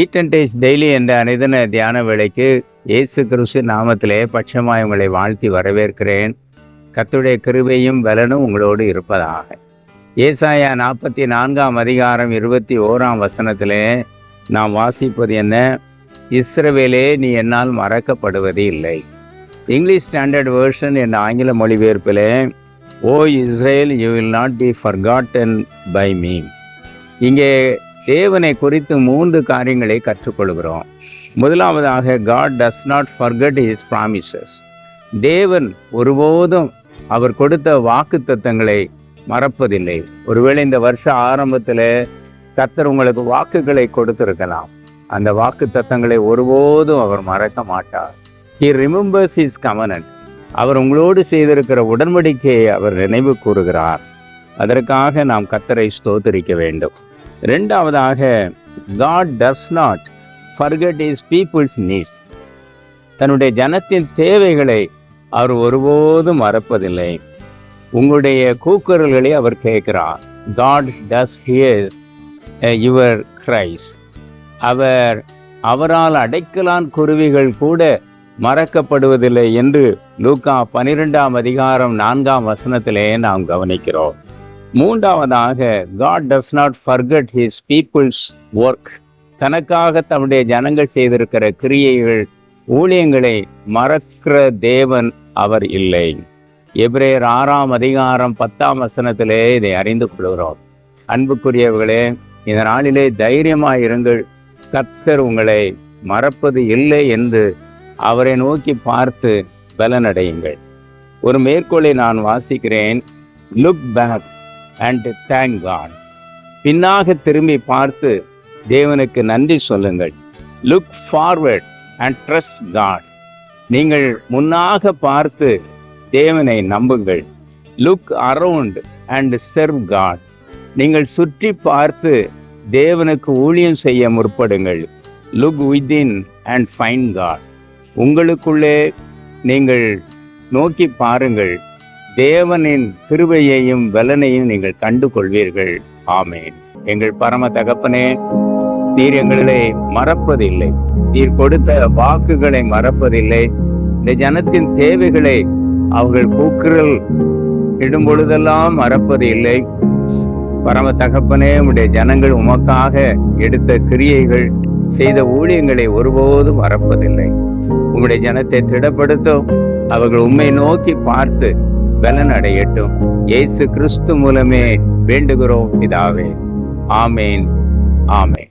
Eat and taste daily என்ற அனைதன தியான வேலைக்கு இயேசு கிறிஸ்து நாமத்திலே பட்சமாய் உங்களை வாழ்த்தி வரவேற்கிறேன். கத்துடைய கிருபையும் பலனும் உங்களோடு இருப்பதாக. ஏசாயா நாற்பத்தி நான்காம் அதிகாரம் இருபத்தி ஓராம் வசனத்திலே நாம் வாசிப்பது என்ன? இஸ்ரவேலே நீ என்னால் மறக்கப்படுவது இல்லை. இங்கிலீஷ் ஸ்டாண்டர்ட் வேர்ஷன் என்ற ஆங்கில மொழிபெயர்ப்பிலே O Israel you will not be forgotten by me இங்கே தேவனை குறித்து மூன்று காரியங்களை கற்றுக்கொள்கிறோம். முதலாவதாக God does not forget his promises தேவன் ஒருபோதும் அவர் கொடுத்த வாக்கு தத்தங்களை மறப்பதில்லை. ஒருவேளை இந்த வருஷ ஆரம்பத்தில் கத்தர் உங்களுக்கு வாக்குகளை கொடுத்திருக்கலாம். அந்த வாக்கு தத்தங்களை ஒருபோதும் அவர் மறக்க மாட்டார். ஹி ரிமெம்பர்ஸ் இஸ் கமனன்ட் அவர் உங்களோடு செய்திருக்கிற உடன்படிக்கையை அவர் நினைவு கூறுகிறார். அதற்காக நாம் கத்தரை ஸ்தோத்தரிக்க வேண்டும். ரெண்டாவதாக God does not forget his people's needs தன்னுடைய ஜனத்தின் தேவைகளை அவர் ஒருபோதும் மறப்பதில்லை. உங்களுடைய கூக்குரல்களை அவர் கேட்கிறார். God does hears your cries அவர் அவரால் அடைக்கலான் குருவிகள் கூட மறக்கப்படுவதில்லை என்று லூக்கா பனிரெண்டாம் அதிகாரம் நான்காம் வசனத்திலே நாம் கவனிக்கிறோம். மூன்றாவதாக God does not forget his people's work தனக்காக தம்முடைய ஜனங்கள் செய்திருக்கிற கிரியைகள் ஊழியங்களை மறக்கிற தேவன் அவர் இல்லை. எபிரேயர் ஆறாம் அதிகாரம் பத்தாம் வசனத்திலே இதை அறிந்து கொள்கிறோம். அன்புக்குரியவர்களே இந்த நாளிலே இருங்கள். கத்தர் உங்களை மறப்பது இல்லை என்று அவரை நோக்கி பார்த்து பலனடையுங்கள். ஒரு மேற்கோளை நான் வாசிக்கிறேன். Look back and thank God பின்னாக திரும்பி பார்த்து தேவனுக்கு நன்றி சொல்லுங்கள். Look forward and trust God நீங்கள் முன்னாக பார்த்து தேவனை நம்புங்கள். Look around and serve God நீங்கள் சுற்றி பார்த்து தேவனுக்கு ஊழியம் செய்ய முற்படுங்கள். Look within and find God உங்களுக்குள்ளே நீங்கள் நோக்கி பாருங்கள். தேவனின் கிருபையையும் பலனையும் நீங்கள் கண்டு கொள்வீர்கள் ஆமேன். எங்கள் பரம தகப்பனே நீர் எங்களை மறப்பதில்லை. நீர் கொடுத்த வாக்குகளை மறப்பதில்லை. இந்த ஜனத்தின் தேவைகளை அவர்கள் கூக்குரல் இடும் பொழுதெல்லாம் மறப்பது இல்லை பரம தகப்பனே உடைய ஜனங்கள் உமக்காக எடுத்த கிரியைகள் செய்த ஊழியங்களை ஒருபோதும் மறப்பதில்லை. உங்களுடைய ஜனத்தை திடப்படுத்தும் அவர்கள் உண்மை நோக்கி பார்த்து பலன் அடையட்டும் இயேசு கிறிஸ்து மூலமே வேண்டுகிறோம் இதாவே ஆமேன். ஆமேன்.